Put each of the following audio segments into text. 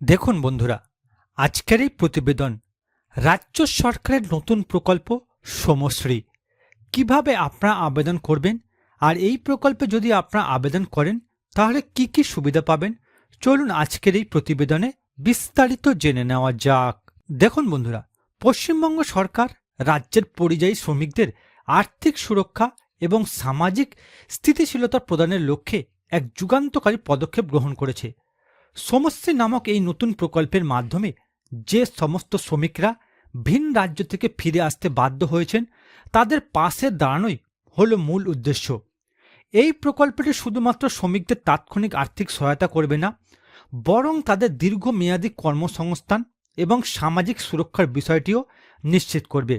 দেখুন বন্ধুরা, আজকের এই প্রতিবেদন রাজ্য সরকারের নতুন প্রকল্প সমশ্রী। কীভাবে আপনারা আবেদন করবেন আর এই প্রকল্পে যদি আপনারা আবেদন করেন, তাহলে কি কি সুবিধা পাবেন? চলুন আজকের এই প্রতিবেদনে বিস্তারিত জেনে নেওয়া যাক। দেখুন বন্ধুরা, পশ্চিমবঙ্গ সরকার রাজ্যের পরিযায়ী শ্রমিকদের আর্থিক সুরক্ষা এবং সামাজিক স্থিতিশীলতা প্রদানের লক্ষ্যে এক যুগান্তকারী পদক্ষেপ গ্রহণ করেছে। সমশ্রী নামক এই নতুন প্রকল্পের মাধ্যমে যে সমস্ত শ্রমিকরা ভিন রাজ্য থেকে ফিরে আসতে বাধ্য হয়েছেন, তাদের পাশে দাঁড়ানোই হল মূল উদ্দেশ্য। এই প্রকল্পটি শুধুমাত্র শ্রমিকদের তাৎক্ষণিক আর্থিক সহায়তা করবে না, বরং তাদের দীর্ঘমেয়াদী কর্মসংস্থান এবং সামাজিক সুরক্ষার বিষয়টিও নিশ্চিত করবে।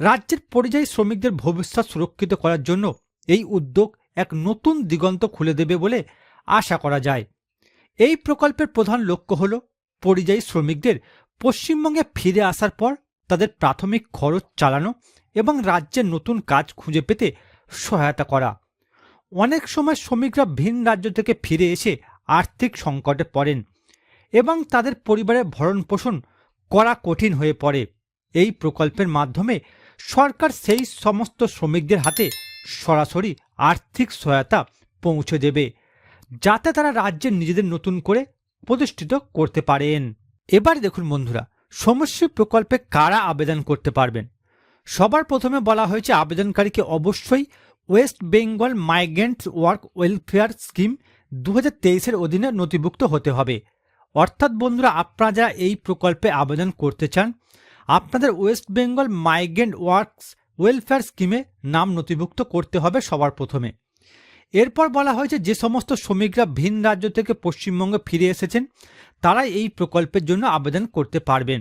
রাজ্যের পরিযায়ী শ্রমিকদের ভবিষ্যৎ সুরক্ষিত করার জন্য এই উদ্যোগ এক নতুন দিগন্ত খুলে দেবে বলে আশা করা যায়। এই প্রকল্পের প্রধান লক্ষ্য হল পরিযায়ী শ্রমিকদের পশ্চিমবঙ্গে ফিরে আসার পর তাদের প্রাথমিক খরচ চালানো এবং রাজ্যের নতুন কাজ খুঁজে পেতে সহায়তা করা। অনেক সময় শ্রমিকরা ভিন রাজ্য থেকে ফিরে এসে আর্থিক সংকটে পড়েন এবং তাদের পরিবারের ভরণ পোষণ করা কঠিন হয়ে পড়ে। এই প্রকল্পের মাধ্যমে সরকার সেই সমস্ত শ্রমিকদের হাতে সরাসরি আর্থিক সহায়তা পৌঁছে দেবে। যাতে তারা রাজ্যে নিজেদের নতুন করে প্রতিষ্ঠিত করতে পারেন। এবার দেখুন বন্ধুরা সমস্যা প্রকল্পে কারা আবেদন করতে পারবেন? সবার প্রথমে বলা হয়েছে আবেদনকারীকে অবশ্যই West Bengal migrants work welfare scheme দু হাজার অধীনে নথিভুক্ত হতে হবে। অর্থাৎ বন্ধুরা, আপনারা যারা এই প্রকল্পে আবেদন করতে চান, আপনাদের West Bengal migrant works welfare স্কিমে নাম নথিভুক্ত করতে হবে সবার প্রথমে। এরপর বলা হয়েছে, যে সমস্ত শ্রমিকরা ভিন রাজ্য থেকে পশ্চিমবঙ্গে ফিরে এসেছেন, তারাই এই প্রকল্পের জন্য আবেদন করতে পারবেন।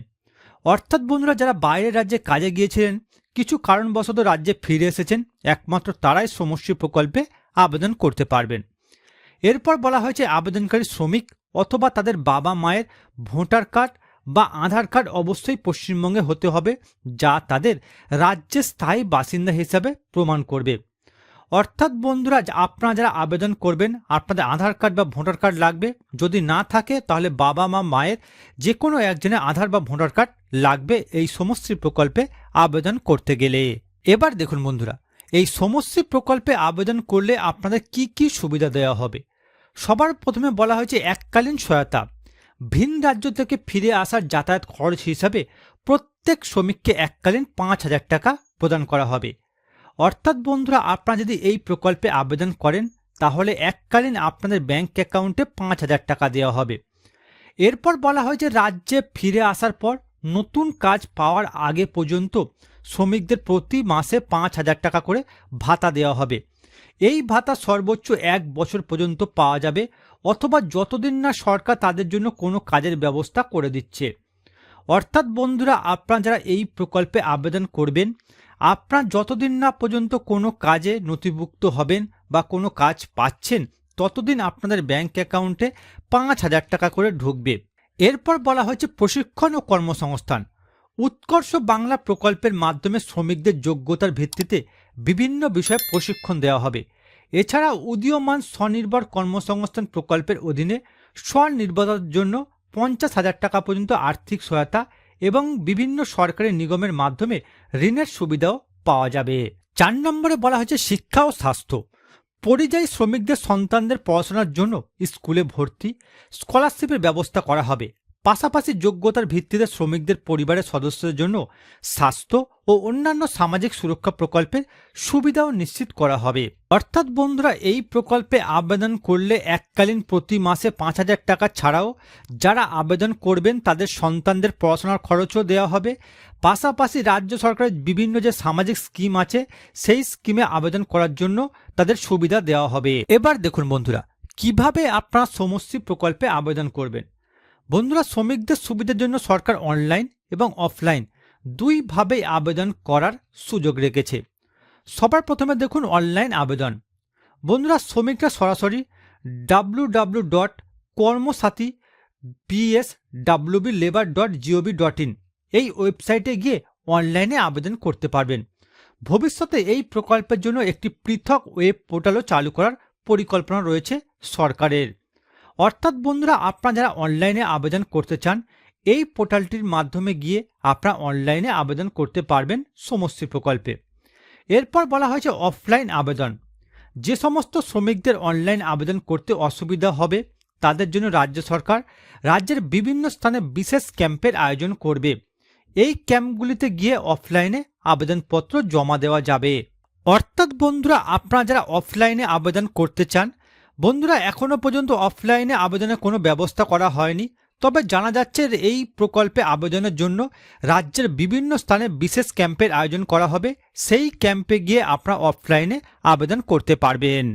অর্থাৎ বন্ধুরা, যারা বাইরের রাজ্যে কাজে গিয়েছিলেন, কিছু কারণবশত রাজ্যে ফিরে এসেছেন, একমাত্র তারাই সমষ্টি প্রকল্পে আবেদন করতে পারবেন। এরপর বলা হয়েছে, আবেদনকারী শ্রমিক অথবা তাদের বাবা মায়ের ভোটার কার্ড বা আধার কার্ড অবশ্যই পশ্চিমবঙ্গে হতে হবে, যা তাদের রাজ্যের স্থায়ী বাসিন্দা হিসাবে প্রমাণ করবে। অর্থাৎ বন্ধুরা আপনারা যারা আবেদন করবেন, আপনাদের আধার কার্ড বা ভোটার কার্ড লাগবে। যদি না থাকে, তাহলে বাবা, মা, মায়ের যে কোনো একজনের আধার বা ভোটার কার্ড লাগবে এই সমশ্রী প্রকল্পে আবেদন করতে গেলে। এবার দেখুন বন্ধুরা, এই সমশ্রী প্রকল্পে আবেদন করলে আপনাদের কি কি সুবিধা দেওয়া হবে? সবার প্রথমে বলা হয়েছে এককালীন সহায়তা। ভিন রাজ্য থেকে ফিরে আসার যাতায়াত খরচ হিসাবে প্রত্যেক শ্রমিককে এককালীন পাঁচ হাজার টাকা প্রদান করা হবে। অর্থাৎ বন্ধুরা, আপনারা যদি এই প্রকল্পে আবেদন করেন, তাহলে এককালীন আপনাদের ব্যাংক অ্যাকাউন্টে পাঁচ হাজার টাকা দেওয়া হবে। এরপর বলা হয় যে, রাজ্যে ফিরে আসার পর নতুন কাজ পাওয়ার আগে পর্যন্ত শ্রমিকদের প্রতি মাসে পাঁচ হাজার টাকা করে ভাতা দেওয়া হবে। এই ভাতা সর্বোচ্চ এক বছর পর্যন্ত পাওয়া যাবে, অথবা যতদিন না সরকার তাদের জন্য কোনো কাজের ব্যবস্থা করে দিচ্ছে। অর্থাৎ বন্ধুরা, আপনারা যারা এই প্রকল্পে আবেদন করবেন আপনার যতদিন না পর্যন্ত কোনো কাজে নথিভুক্ত হবেন বা কোনো কাজ পাচ্ছেন, ততদিন আপনাদের ব্যাংক অ্যাকাউন্টে পাঁচ হাজার টাকা করে ঢুকবে। এরপর বলা হয়েছে প্রশিক্ষণ ও কর্মসংস্থান। উৎকর্ষ বাংলা প্রকল্পের মাধ্যমে শ্রমিকদের যোগ্যতার ভিত্তিতে বিভিন্ন বিষয়ে প্রশিক্ষণ দেওয়া হবে। এছাড়া উদীয়মান স্বনির্ভর কর্মসংস্থান প্রকল্পের অধীনে স্বনির্ভরতার জন্য পঞ্চাশ হাজার টাকা পর্যন্ত আর্থিক সহায়তা এবং বিভিন্ন সরকারি নিগমের মাধ্যমে ঋণের সুবিধাও পাওয়া যাবে। চার নম্বরে বলা হয়েছে শিক্ষা ও স্বাস্থ্য। পরিযায়ী শ্রমিকদের সন্তানদের পড়াশোনার জন্য স্কুলে ভর্তি, স্কলারশিপের ব্যবস্থা করা হবে। পাশাপাশি যোগ্যতার ভিত্তিতে শ্রমিকদের পরিবারের সদস্যদের জন্য স্বাস্থ্য ও অন্যান্য সামাজিক সুরক্ষা প্রকল্পের সুবিধাও নিশ্চিত করা হবে। অর্থাৎ বন্ধুরা, এই প্রকল্পে আবেদন করলে এককালীন প্রতি মাসে পাঁচ হাজার টাকা ছাড়াও যারা আবেদন করবেন তাদের সন্তানদের পড়াশোনার খরচও দেওয়া হবে। পাশাপাশি রাজ্য সরকারের বিভিন্ন যে সামাজিক স্কিম আছে, সেই স্কিমে আবেদন করার জন্য তাদের সুবিধা দেওয়া হবে। এবার দেখুন বন্ধুরা, কীভাবে আপনারা সমষ্টি প্রকল্পে আবেদন করবেন? বন্ধুরা, শ্রমিকদের সুবিধার জন্য সরকার অনলাইন এবং অফলাইন দুইভাবেই আবেদন করার সুযোগ রেখেছে। সবার প্রথমে দেখুন অনলাইন আবেদন। বন্ধুরা, শ্রমিকরা সরাসরি W W dot Karmasathi BS WB labour dot gov dot in এই ওয়েবসাইটে গিয়ে অনলাইনে আবেদন করতে পারবেন। ভবিষ্যতে এই প্রকল্পের জন্য একটি পৃথক ওয়েব পোর্টালও চালু করার পরিকল্পনা রয়েছে সরকারের। অর্থাৎ বন্ধুরা, আপনারা যারা অনলাইনে আবেদন করতে চান, এই পোর্টালটির মাধ্যমে গিয়ে আপনারা অনলাইনে আবেদন করতে পারবেন সমস্ত প্রকল্পে। এরপর বলা হয়েছে অফলাইন আবেদন। যে সমস্ত শ্রমিকদের অনলাইন আবেদন করতে অসুবিধা হবে, তাদের জন্য রাজ্য সরকার রাজ্যের বিভিন্ন স্থানে বিশেষ ক্যাম্পের আয়োজন করবে। এই ক্যাম্পগুলিতে গিয়ে অফলাইনে আবেদনপত্র জমা দেওয়া যাবে। অর্থাৎ বন্ধুরা, আপনারা যারা অফলাইনে আবেদন করতে চান বন্ধুরা এখনও পর্যন্ত অফলাইনে আবেদনের কোনো ব্যবস্থা করা হয়নি। তবে জানা যাচ্ছে এই প্রকল্পে আবেদনের জন্য রাজ্যের বিভিন্ন স্থানে বিশেষ ক্যাম্পের আয়োজন করা হবে। সেই ক্যাম্পে গিয়ে আপনারা অফলাইনে আবেদন করতে পারবেন।